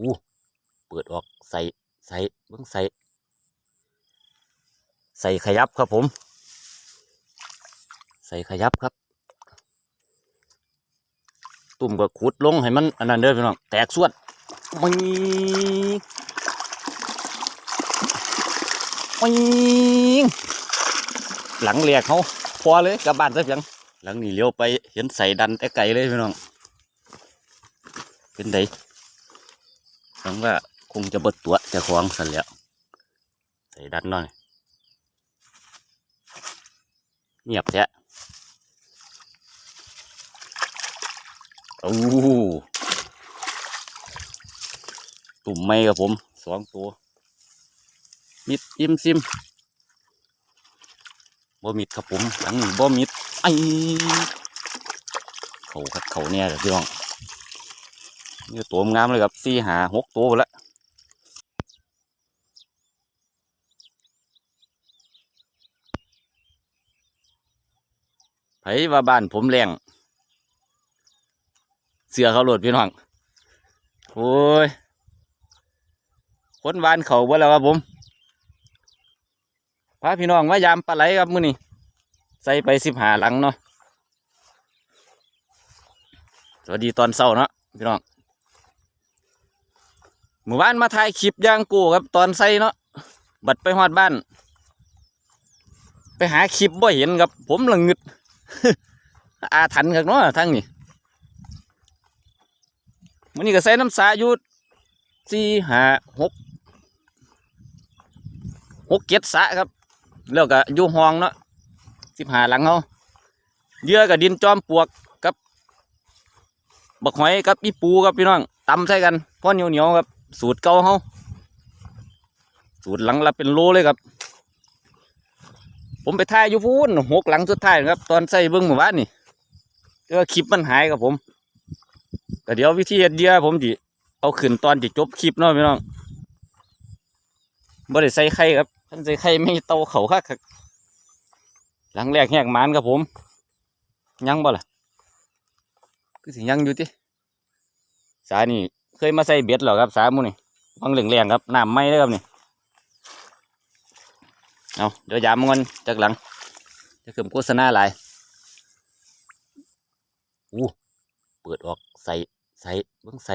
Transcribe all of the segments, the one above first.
อู้เปิดออกใส่ใส่เบิ้งใส่ ใส่ขยับครับผม ใส่ขยับครับ ตุ่มก็ขุดลงให้มันอันนั้นเด้อพี่น้องแตกส่วดมีมีหลังเรียกเขาพอเลยกลับบ้านซะเพียงหลังนี้เลี้ยวไปเห็นใส่ดันแต่ไกลเลยพี่น้องเป็นได หวังว่าคงจะบดตัวจะคล้องสันแล้วใส่ดันหน่อยเงียบแท้โอ้ตุ่มไม่กับผมสองตัว มิดอิมซิมบ่มิดครับผมหลังบ่มิดไอเขาครับเขาเนี่ยเดี๋ยวพี่น้อง นี่ตัวงามเลยครับสี่หาหกตัวหมดละไผว่าบ้านผมแรงเสือเขาหลดพี่น้องโอ้ยคนบ้านเขาบ่แล้วครับผมพาพี่น้องมายามปลาไหลครับมื้อนี้ใส่ไปสิบหาหลังเนาะสวัสดีตอนเช้าเนาะพี่น้อง หมู่บ้านมาถ่ายคลิปย่างกูครับตอนใส่เนาะบัดไปฮอดบ้าน ไปหาคลิปบ่เห็นครับ ผมหละงึดอาถันครับเนาะทั้งนี้มื้อนี้ก็ใส่น้ำสาอยู่สี่ห้าหกหกเจ็ดสะครับ แล้วก็อยู่ห้องเนาะสิบหาหลังเขาเยื่อกับดินจอมปลวกกับบักหอยกับอีปูครับพี่น้องตำใส่กันพราะเหนียวเหนียวๆครับ สูตรเก่าเขาสูตรหลังละเป็นโลเลยครับ ผมไปถ่ายอยู่พูนหกหลังสุดท้ายครับ ตอนใส่เบิ้งหมู่บ้านนี่แต่ว่าคลิปมันหายครับผมแต่เดี๋ยววิธีเดเหยื่อผมจิเอาขึ้นตอนจิจบคลิปเนาะพี่น้องบ่ได้ใส่ไข่ครับท่านใส่ไข่ไม่เตาเขาคักครับหลังแรกแหกมานครับผม ยังบ่ล่ะคือสิยังอยู่ติสานี่ เคยมาใส่เบ็ดเหรอครับสาหมูนี่วังเหลืองแรงครับน้ำไม้เลยครับนี่เอาเดี๋ยวยามมันจากหลัง จะเกิมโฆษณาหลายอู้เปิดออกใส่ใส่เบิ้งใส่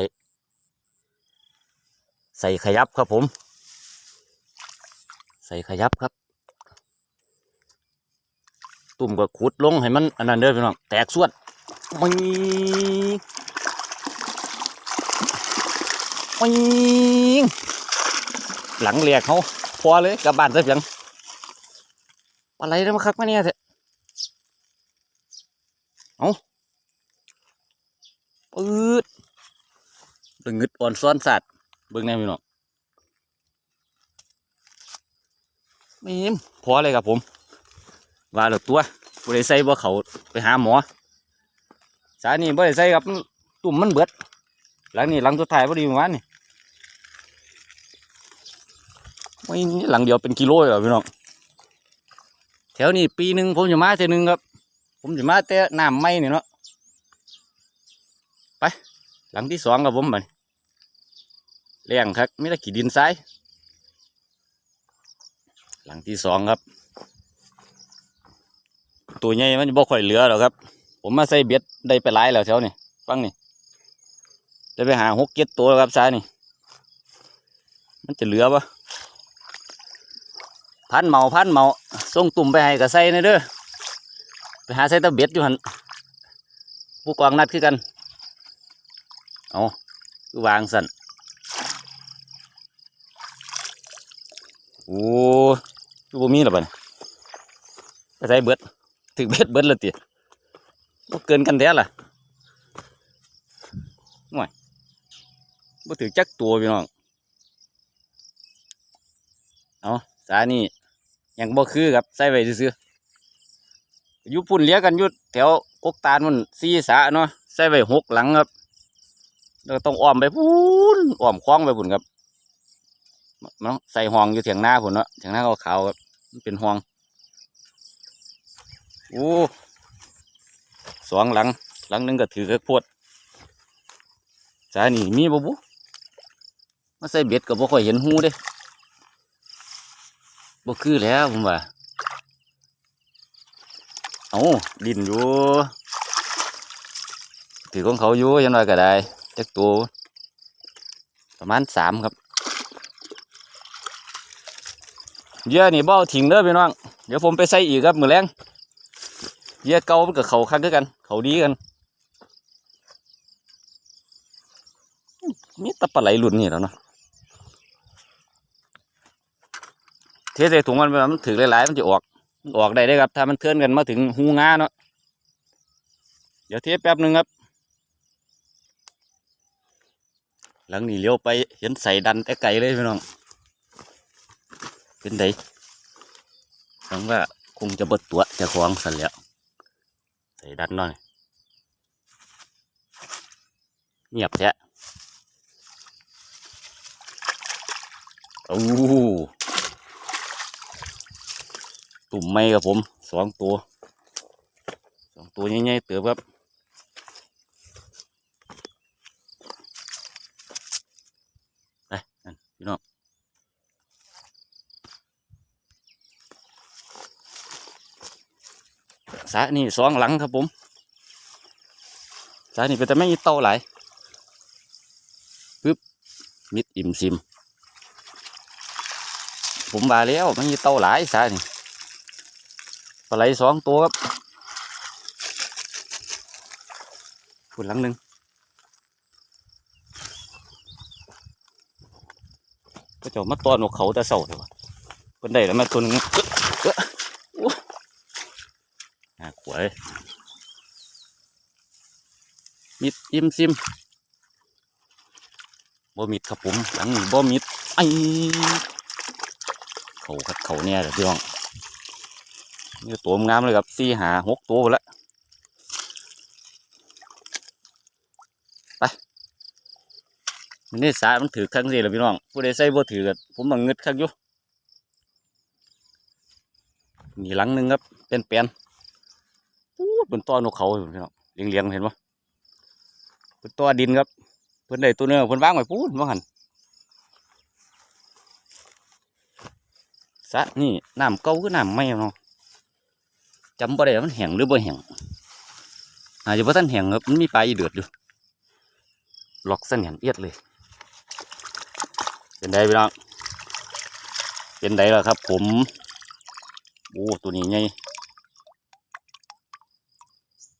ใส่ขยับครับผม ใส่ขยับครับ ตุ่มก็ขุดลงให้มันอันนั้นเด้อพี่น้องแตกส่วดมี มีหลังเรียกเขาพอเลยกลับบ้านซะเพียงอะไรได้มาคักมาเนี่ยเถอะเอาปืดเบิ่งงึดอ่อนซ้อนสัตว์เบิ่งแน่พี่น้องมีมพอเลยครับผม ว่าแล้วตัวบริใส่บ่เขาไปหาหมอ สานี่บริใส่ครับตุ่มมันเบิด หลังนี้หลังสุดท้ายพอดีเมื่อวานนี่ ไม่หลังเดียวเป็นกิโลเลยเหรอพี่น้องแถวนี้ปีหนึ่งผมจะมาเท่หนึงครับ ผมจะมาแต่น้ำไม่นี่เนาะไป หลังที่สองครับผมไปเลี้ยงครับไม่ได้ขี่ดินทรายหลังที่สองครับ ตัวใหญ่มันบ่ค่อยเหลือหรอกครับ ผมมาใส่เบ็ดได้ไปหลายแล้วแถวนี่ฟังนี่จะไปหาหกเจ็ดตัวแล้วครับซ้ายนี่ มันจะเหลือปะ พันเมาพันเมาส่งตุ่มไปให้กับใส่ในเด้อไปหาใส่ตะเบ็ดอยู่หันผู้กองนัดคือกันเอาวางสันโอ้คือบ่มีหรอปะเนี่ยไปใส่เบิดถึงเบ็ดเบิดละติบ่เกินกันแท้ล่ะห่วยบ่ถือจักตัวพี่น้องเอาสานี่ ยังบ่คือครับใส่ไว้ซื่อๆยู่ปุ่นเลี้ยกันยู่แถวกกตาลมันสี่สาเนาะใส่ไว้หกหลังครับแล้วก็ต้องอ้อมไปพูนอ้อมคล้องไปพุ่นครับมันใส่ห้องอยู่เถียงหน้าผมเนาะเถียงหน้าขาวๆครับมันเป็นห้องโอ้สองหลัง หลังนึงก็ถือกระพวดสานี่มีบ่บุมาใส่เบ็ดก็บ่ค่อยเห็นหูเด้ บ่คือแล้วผมว่าเอาดินอยู่ถือของเขาอยู่ยังไงก็ได้จักตัวประมาณสามครับเยื่อนี่บ่เอาทิ้งเด้อพี่น้องเดี๋ยวผมไปใส่อีกครับมือแรงเยื่อเก่ามันกับเขาคักคือกัน เขาดีกันมีตะปลาไหลหลุดนี่แล้วเนาะ เทใส่ถุงมันมันถือหลายๆมันจะออกออกได้ได้ครับ ถ้ามันเคลื่อนกันมาถึงหูงาเนาะเดี๋ยวเทแป๊บหนึ่งครับ หลังนี้เลี้ยวไปเห็นใส่ดันแต่ไกลเลยพี่น้อง เป็นไดหวังว่าคงจะบดตัวจะคล้าของสันแล้วใส่ดันหน่อยเงียบแท้โอ้ ตุ่มไม่ครับผมสองตัวสองตัวใหญ่ๆเติบครับไปนั่นพี่น้องสานี่สองหลังครับผมสานี่เป็นแต่ไม่มีเต้าหลายปึ๊บมิดอิ่มซิม ผมบาแล้วมันมีเตาหลายสายนี่ ปลาไหลสองตัวครับฝุ่นหลังหนึ่งก็จะมาตอนหัวเขาแต่เสาเลยวะคนได้แล้วมาตัวหนึงเอ้อเอ้อโอ้น่าขวยมิดอิ่มซิมบ่มิดครับผมหลังนี้บ่มิดไอเขาครับเขาเนี่ยเดี๋ยวพี่น้อง นี่ตัวงามเลยครับสี่หาหกตัวหมดแล้วไปนี่สามันถือครั้งสิแหละพี่น้องผู้ใดใส่บ่ถือกันผมบังเงิดครั้งอยู่นี่หลังหนึ่งครับเป็นเปลนพูดบนต้อนกเขาพี่น้องเลี้ยงเลี้ยงเห็นปะเป็นตัวดินครับเพิ่นได้ตัวเนื้อเพิ่นว่างไว้พูดว่าหันสะนี่น้ำเก่าคือน้ำไม่เนาะ จำบ่ได้มันแห้งหรือบ่แห้งอาจจะว่าท่านแห้งครับมันมีปลาอีเดือดอยู่หลอกเส้นแหนเอียดเลย เป็นไดพี่น้องเป็นไดล่ะครับ ผมโอ้ตัวนี้ไง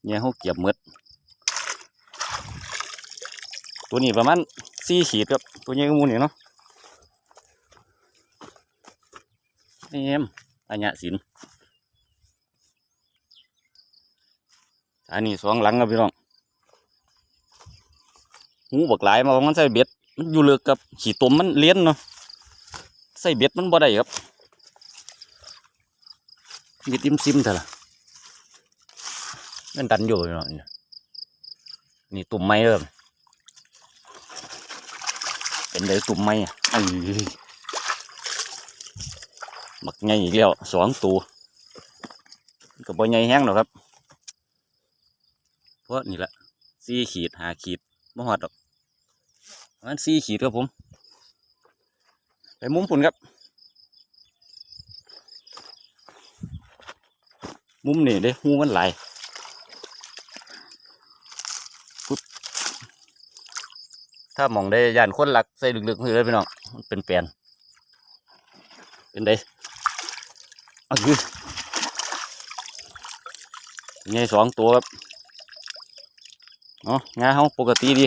เนี่ยเขาเก็บหมดตัวนี้ประมาณสี่ขีดครับตัวนี้ก็มูนี่เนาะเอ็มอันเนี้ยสิน อันนี้สองหลังครับพี่น้องหูบักหลายมาว่ามันใส่เบ็ดมันอยู่เลือกกับขี่ตมมันเลี้ยนเนาะใส่เบ็ดมันบ่ได้ครับมีติมซิมเถอะล่ะมันดันอยู่พี่น้องนี่ตุ่มไม้เริ่มเป็นเลยตุ่มไม้อะเอ้ยบักใหญ่อีกแล้วสองตัวก็บ่ใหญ่แห้งหรอกครับ ราะนี่แหละสี่ขีดหาขีดบ่หอดดอกมันสี่ขีดครับผม ไปมุมปุ่นครับ มุมนี่เด้หูมันไหลปุ๊บถ้ามองได้ยานคนหลักใส่ลึกๆมือเลยพี่น้องมันเป็นแปลนเป็นไดอะคือไงสองตัวครับ เนาะงาเขาปกติดี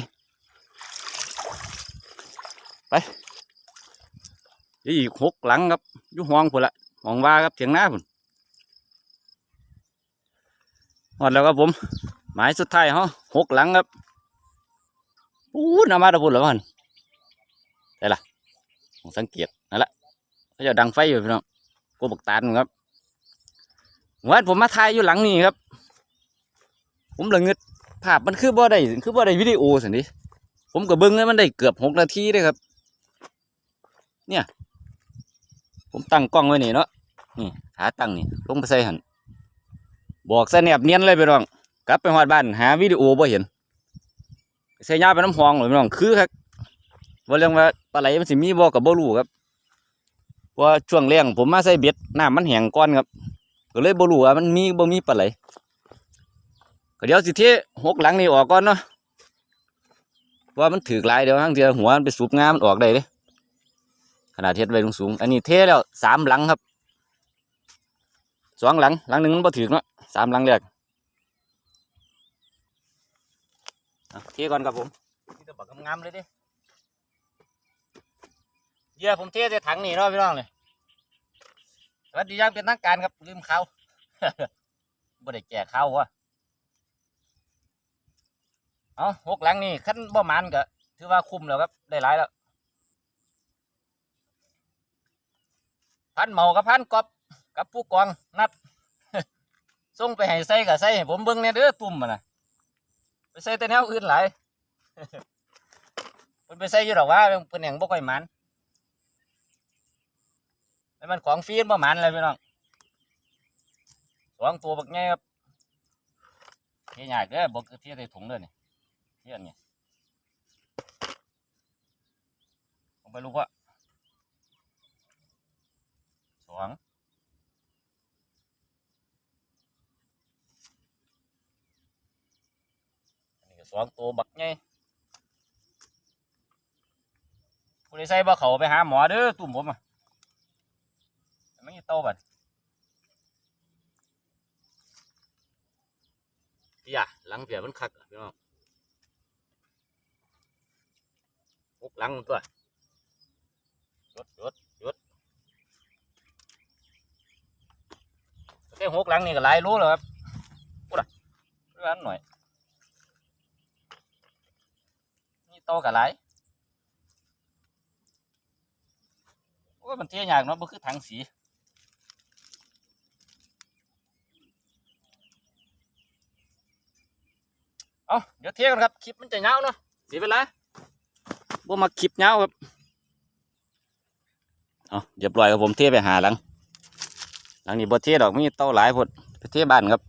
ไปจี๋ยวอีกหกหลังครับยุ่ห้องพุ่นละห้องว่าครับเถียงหน้าพุ่นหมดแล้วครับผม หมายสุดท้ายเขาหกหลังครับปูดนามาตะพุ่นแล้วมันได้ละผมสังเกตนั่นแหละเขาจะดังไฟอยู่พี่น้องกูบักตาลครับวันผมมาถ่ายอยู่หลังนี่ครับ ผมเลยงึด ภาพมันคือบ่ได้คือบ่ได้วิดีโอสินี่ผมก็เบิ้งให้มันได้เกือบหกนาทีเลยครับ เนี่ย ผมตั้งกล้องไว้นี่เนาะนี่ขาตั้งนี่ลงไปใส่หันบอกใส่แนบเนียนเลยไปน้อง กลับไปหอดบ้านหาวิดีโอบ่เห็นใส่ยาไปน้ำหองเลยพี่น้องคือครับว่าเรื่องว่าปลาไหลมันสิมีบ่กับบ่รู้ครับว่าช่วงแรงผมมาใส่เบ็ดน้ำมันแห้งก่อนครับก็เลยบ่รู้ว่ามันมีบ่มีปลาไหล เดี๋ยวสิเทหกหลังนี่ออกก่อนเนาะว่ามันถือลายเดี๋ยวทั้งเดียวหัวมันไปสูบงามมันออกได้เด้ขนาดเฮ็ดไว้สูงอันนี้เทแล้วสามหลังครับสองหลังหลังหนึ่งมันบ่ถือเนาะสามหลังแรกเทก่อนครับผมนี่จะบักงามเลยด้เยื่อผมเทใส่ถังนี่เนาะพี่น้องเลยสวัสดียังเป็นทางการครับลืมเขาบ่ได้แก่เขาวะ เอาหกหลังนี่ขั้นบ่มันก็ถือว่าคุ้มแล้วครับได้หลายแล้ว พันเมากับพันกอบกับผู้กองนัดส่งไปให้ใส่กับใส่ให้ผมเบิ่งเนี่ยเด้อตุ่มมันนะไปใส่แต่แนวอื่นหลายเพิ่นไปใส่อยู่ดอกว่าเพิ่นแหงบ่ค่อยมันแล้วมันของฟรีประมาณอะไรพี่น้องสองตัวบักไงครับเทียใหญ่เด้อบอกเทียใส่ถุงเลยนี่ เทียนนี่ผมไปรู้ว่าสองอันนี้ก็สองตัวบักไงผู้ใดใส่บ่เขาไปหาหมอเด้อตุ่มผมอะไม่โตบัดพี่อะหลังเปียมันคักพี่น้อง หกหลังมันตัวหยุดหยุดหยุดแค่หกหลังนี่ก็หลายรู้แล้วครับพูดอะเรื่องหน่อยนี่โตกับหลายโอ้ยมันเทียยากเนาะมันคือถังสีเอาเดี๋ยวเที่ยงกันครับ คลิปมันจะยาวเนาะสียเวลา บ่มาคลิปยาครับเอาเรียบร้อยครับผมเทไปหาหลัง หลังนี้บ่เทดอกมีเต้าหลายพดไปเทบ้านครับ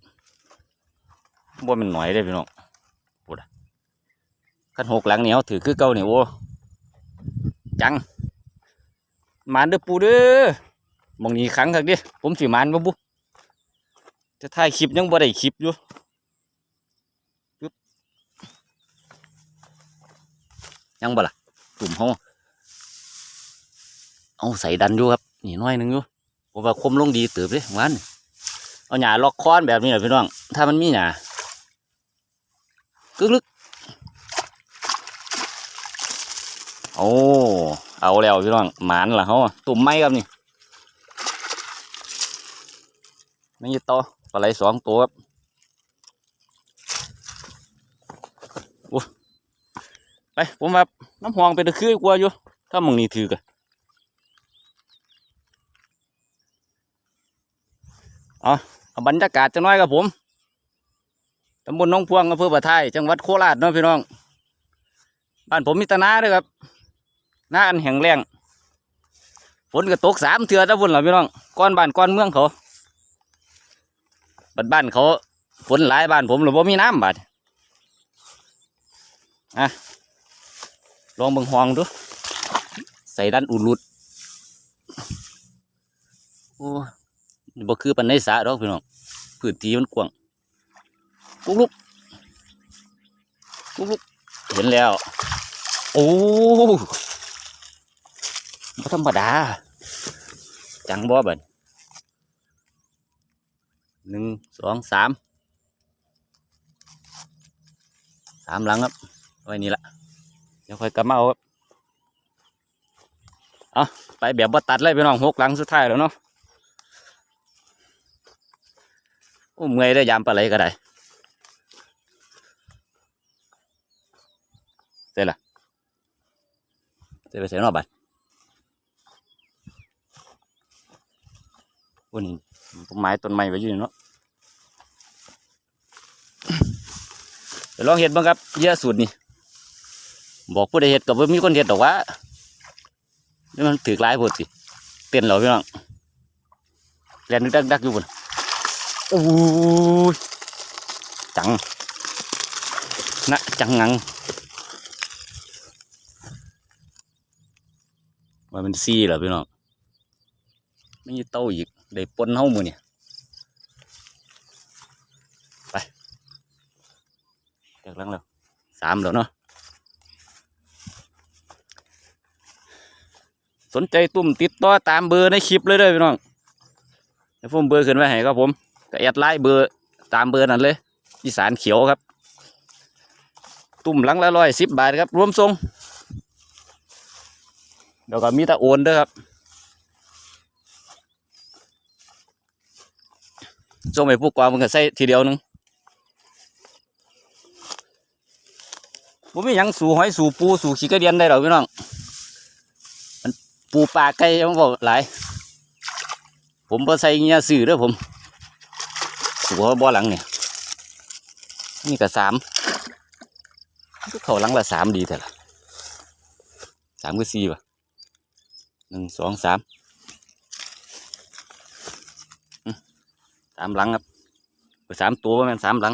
บ่แมันหน่อยได้พี่น้องพูดขันหกหลังเนี่เขาถือคือเก่าเนี่โอ้จังมานเด้อปูเด้อมองนี้ครั้งครับดิผมสิมานบ่บุจะถ่ายคลิปยังบ่ได้คลิปอยู่ยังบ่ล่ะ ตุ่มเขาเอาใส่ดันอยู่ครับ นี่น้อยหนึงอยู่ผมว่าคมลงดีเติบเลยหวานเอาหญ้าล็อกค้อนแบบนี้แหละพี่น้อง ถ้ามันมีหญ้ากึกลึกโอ้เอาแล้วพี่น้องหมานล่ะเขาอะตุ่มไม้ครับนี่ไม่ยึดต่อปลาไหลสองตัวครับ ไปผมว่าน้ำหวงเป็นตะคือกว่าอยู่ ถ้ามึงนี่ถือกะเอาเอาบรรยากาศจังน้อยกับผมตำบลน้องพวงอำเภอปะไทยจังหวัดโคราชเนาะพี่น้อง บ้านผมมีแตนาด้วยครับหน้าอันแห้งแล้งฝนก็ตกสามเทือแล้วฝนเหรอพี่น้องก้อนบ้านก้อนเมืองเขาบ้านบ้านเขาฝนหลายบ้านผมหรือว่ามีน้ำบาด ลองเบิ่งหองดู ใส่ด้านอุ่นรุดโอ้บ่คือปันในสระดอกพี่น้องพื้นที่มันกว้างกุกลุกกุกลุกเห็นแล้ว โอ้บ่ธรรมดา จังบ่บัดหนึ่งสองสามสามหลังครับไว้นี่ละ เดี๋ยวค่อยกลับมาเอาครับเอาไปแบบบ่ตัดเลยพี่น้องหกหลังสุดท้ายแล้วเนาะโอ้เมื่อยได้ยามปลาไหลก็ได้เสร็จละเสร็จไปเสร็จนอกบัดโอ้นี่ต้นไม้ต้นไม้ไว้อยู่นี่เนาะเดี๋ยวลองเห็ดบ้างครับเยื่อสูตรนี่ บอกผู้ใดเห็ดกับว่ามีคนเห็ดดอกว่านี่มันถือหลายพดสิเต้นเหรอพี่น้องแลนนึกดักดักอยู่บนโอ้ยจังนะจังงังว่ามันซี่เหรอพี่น้องไม่มีเต้าอีกได้ปนเฮามือเนี่ยไปจากหลังแล้วสามแล้วเนาะ สนใจตุ่มติดต่อตามเบอร์ในคลิปเลยเด้อพี่น้องเดี๋ยวผมเบอร์ขึ้นไว้ให้ครับผมก็แอดไลน์เบอร์ตามเบอร์นั่นเลยอีสานเขียวครับ ตุ่มหลังละร้อยสิบบาทครับ รวมทรงเดี๋ยวก็มีตะโอนด้อครับส่งไปผู้กองมันก็ใส่ทีเดียวนึงผมไมีหยังสู่หอยสู่ปูสู่ขี้กระเดียนได้หรอกพี่น้อง ปูปลาไก่ยังบอกหลาย ผมบ่ใส่เงี้ยสื่อด้อผมสู่เขาบ่หลังเนี่ยนี่ก็สามเขาหลังละสามดีแต่ละสามก็สี่ป่ะหนึ่งสองสามสามหลังครับสามตัวประมาณสามหลัง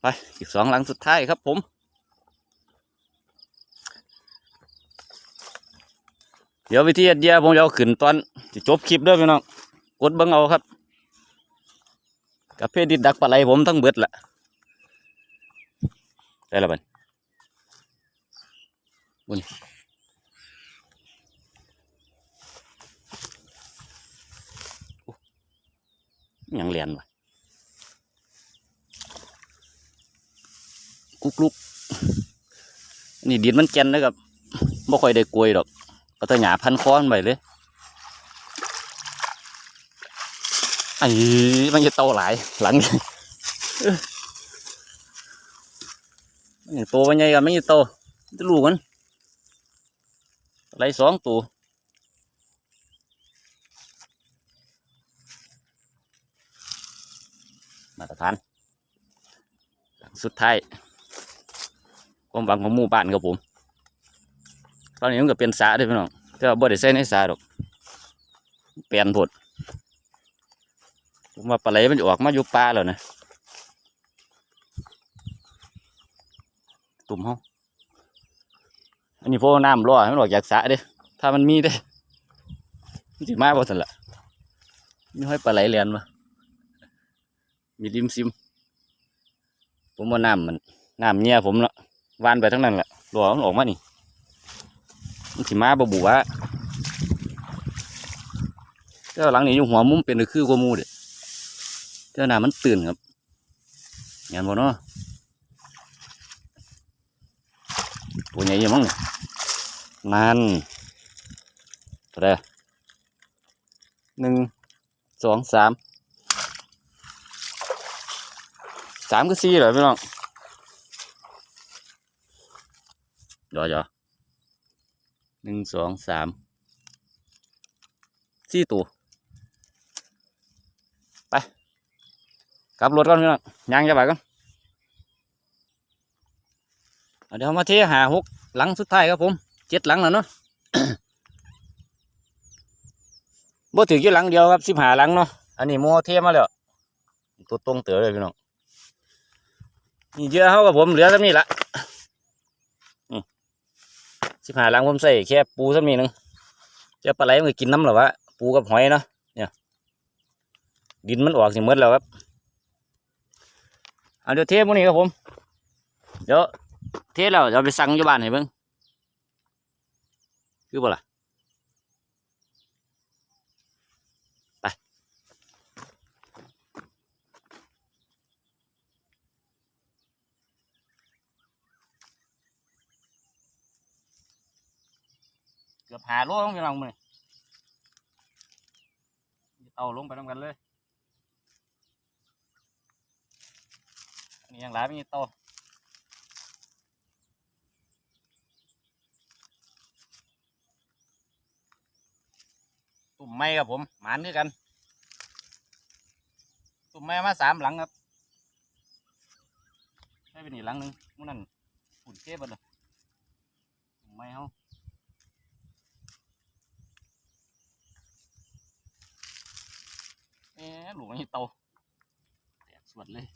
ไป อีกสองหลังสุดท้ายครับผม เดี๋ยววิธีเดียผมจะเอาขึ้นตอนจะจบคลิปเด้วยพี่น้องกดเบิ้งเอาครับกับเพจดิดดักปลาไหลผมทั้งเบิดละได้แล้วบันบุญยังเรียนวะกุกลุกนี่ดินมันแก่นนะครับบ่ค่อยได้กลวยดอก ก็แตะหยาพันค้อนไปเลยไอ้มันจะโตหลายหลังอย่างโตมันใหญ่กับไม่ใช่โตจะลูกมันไรสองตัวมาตรฐานหลังสุดท้ายความหวังของหมู่บ้านครับผม ตอนนี้มันก็เป็นสาเด้วยพี่น้องแต่ว่าบ่ได้ใส่ในสาดอกเปลี่ยนผดผมว่าปลาไหลมันออกมาอยู่ป่าแล้วนะตุ่มห้องอันนี้พวกน้ำรั่วมันออกจากสระเด้ถ้ามันมีเด้มันสิมาบ่สันละมีห้อยปลาไหลเลียนมามีริมซิม ผมว่าน้ำมันน้ำเงี้ยผมละวานไปทั้งนั้นแหละรั่วมันออกมานี่ มันสิมาบ่บุวะเจ้าหลังนี้อยู่หัวมุมเป็นคือกว่าหมูเด้เจ้าน้ำมันตื่นครับเห็นบ่เนาะตัวใหญ่ยังมั้งนี่ยนั่นเท่าไหรหนึ่งสองสามสามก็สี่เหรอพี่น้องเดี๋ยวเดี๋ยว หนึ่งสองสามสี่ตัวไปกลับรถก่อนพี่น้องยางจะไปก่อนเอาเดี๋ยวมาเทหาหกหลังสุดท้ายครับผมเจ็ดหลังแล้วเนาะบ่ถือกี่หลังเดียวครับสิบหาหลังเนาะอันนี้โมเทมาแล้วตัวตรงเต๋อเลยพี่น้องนี่เยอะเขากับผมเหลือสักนี่ละ สิบหาหลังผมใส่แค่ปูสักนี่หนึงจะปลาไหลมันกินน้ำหรอวะปูกับหอยเนาะเนี่ยดินมันออกสิหมดแล้วครับเอาเดี๋ยวเทพวกนี้ครับผม เดี๋ยวเทแล้วเอาไปสั่งอยู่บ้านให้เบิ่งคือเปล่า อบหาโลลงไปลองมือเอาลงไปทำกันเลยอันนี่ยังหลายไม่มีโตตุ่มไม้ครับผม หมานด้วยกัน ตุ่มไม้มาสามหลังครับให้เป็นอีกหลังหนึ่งมันนั่นฝุ่นเก็บหมดเลยตุ่มไม้เขาเอ๊ะ หลวงนี่โตแตกสวดเลย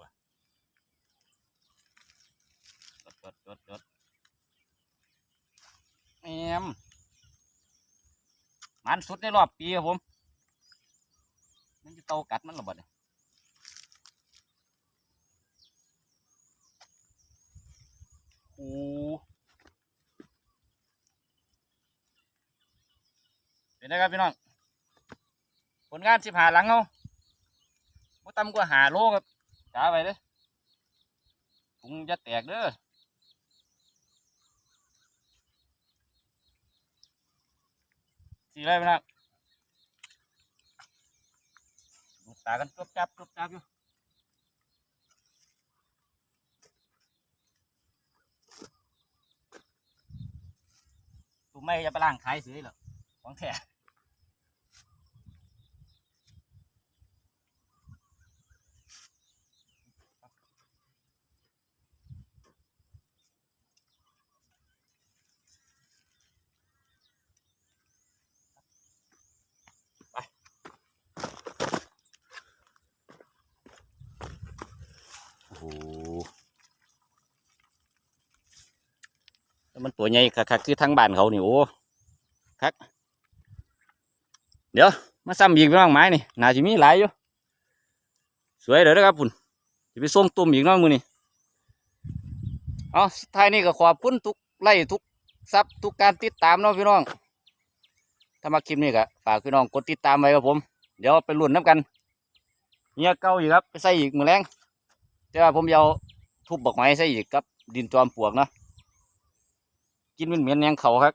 ว่ะดจดแอมมันสุดในรอบปีครับผม มันจะโตกัดมันหรอบ่เนี่ยโอ้ เป็นไงครับพี่น้องผลงานสิบหาหลังเอาบ่ต่ำกว่าหาโลครับจ้าไปเด้อถุงจะแตกเด้อสี่ไรพี่น้องลูตากันจุบจับจุบจับอยู่ตุ่มไม่จะไปล่างขายซื้อหรอกของแท้ มันตัวใหญ่คักคือทั้งบ้านเขานี่โอ้คักเดี๋ยวมาซ้ำอีกน้องไม้นี่น่าจะมีหลายอยู่สวยเด้อนะครับพุ่นจะไปส่งตุ่มอีกน้องมือนี่เอาท้ายนี่ก็ขอบคุณทุกไล่ทุกซับทุกการติดตามเนาะพี่น้อง ถ้ามาคลิปนี้ก็ฝากพี่น้องกดติดตามไว้ครับผม เดี๋ยวไปลุ้นน้ำกันเนี่ยเก่าอีกครับไปใส่อีกมือแรงแต่ว่าผมจะเอาทุบบอกไม้ใส่อีกกับดินจอมปลวกเนาะ กินเป็นเหม็นยังเขาครับ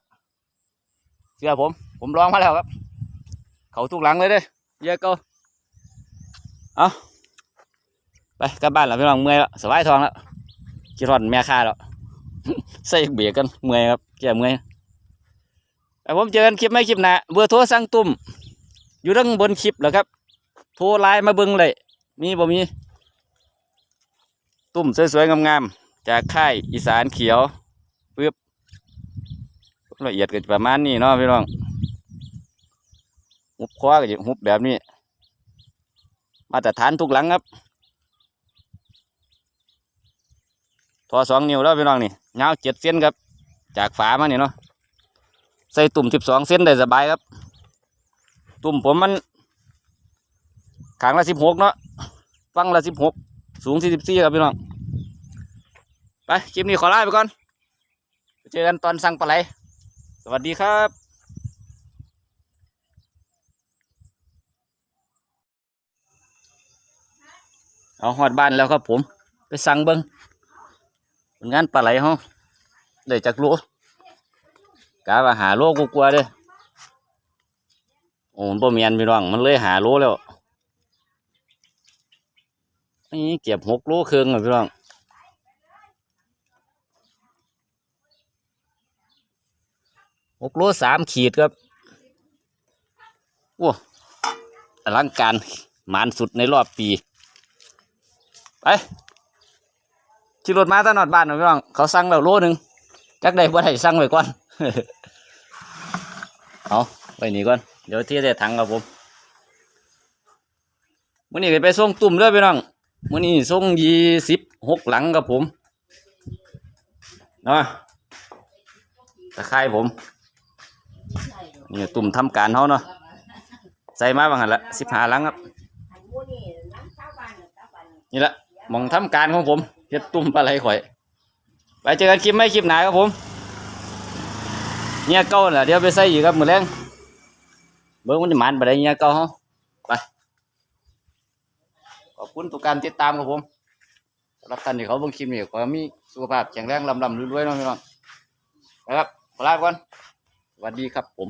เชื่อผม ผมลองมาแล้วครับ เขาทุกหลังเลยเด้เยอะเก็เอาไปกลับบ้านแล้วพี่น้องเมื่อยแล้วสบายท้องแล้วกินรอนแม่ค่าแล้วใส่เบียกันเมื่อยครับแก่เมื่อยแต่ผมเจอกันคลิปไม่คลิปหนาเบอร์โทรสั่งตุ่มอยู่ทั้งบนคลิปเหรอครับ โทรไลน์มาเบิ้งเลย มีบ่มี ตุ่มสวยๆงามๆจากค่ายอีสานเขียวปึ๊บ ละเอียดก็ประมาณนี้เนาะพี่น้องหุบคว้าก็จะหุบแบบนี้ มาตรฐานทุกหลังครับทอสองนิ้วแล้วพี่น้องนี่ยาวเจ็ดเส้นครับ จากฝามานี่เนาะใส่ตุ่มสิบสองเส้นได้สบายครับ ตุ่มผมมันขางละสิบหกเนาะฟังละสิบหกสูง44ครับพี่น้องไปคลิปนี้ขอลาไปก่อนเจอกันตอนสั่งปลาไหล สวัสดีครับเอาหอดบ้านแล้วครับผม ไปสั่งเบิ้งผลงานปลาไหลเขาได้จากโลกาว่าหาโลกูกลัวๆเด้โอ้มันบ่เมียนพี่น้องมันเลยหาโลแล้วนี่เก็บหกโลครึ่องอะพี่น้อง หกโลสามขีดครับโอ้อลังการหมานสุดในรอบปี ไปขี่รถมาตลอดบ้านนะพี่น้อง เขาสั่งแล้วโลหนึ่งจักได้บ่ได้สั่งไว้ก่อน เอาไว้นี่ก่อน เดี๋ยวที่ได้ถังครับผมมื่อนี้ไปส่งตุ่มด้อพี่น้องมื่อนี้ส่งยี่สิบหกหลังกับผมนะตะไคร้ผม นี่ตุ่มทำการเขาเนาะใส่มาบางหันละสิบห้าลังครับ นี่ละมองทำการของผมเฮ็ดตุ่มปลาไหลข่อย ไปเจอกันคลิปไม่คลิปไหนครับผม เนี่ยเก้าน่ะเดี๋ยวไปใส่อยู่ครับมือแรงเบิ้งมันจะมันไปได้เนี่ยเก้าเขาไปขอบคุณทุกการติดตามครับผมสำหรับท่านที่เขาเบิ่งคลิปนี้ขอมีสุขภาพแข็งแรงลำลำรวยๆเนาะพี่น้องนะครับลาไปก่อนสวัสดีครับผม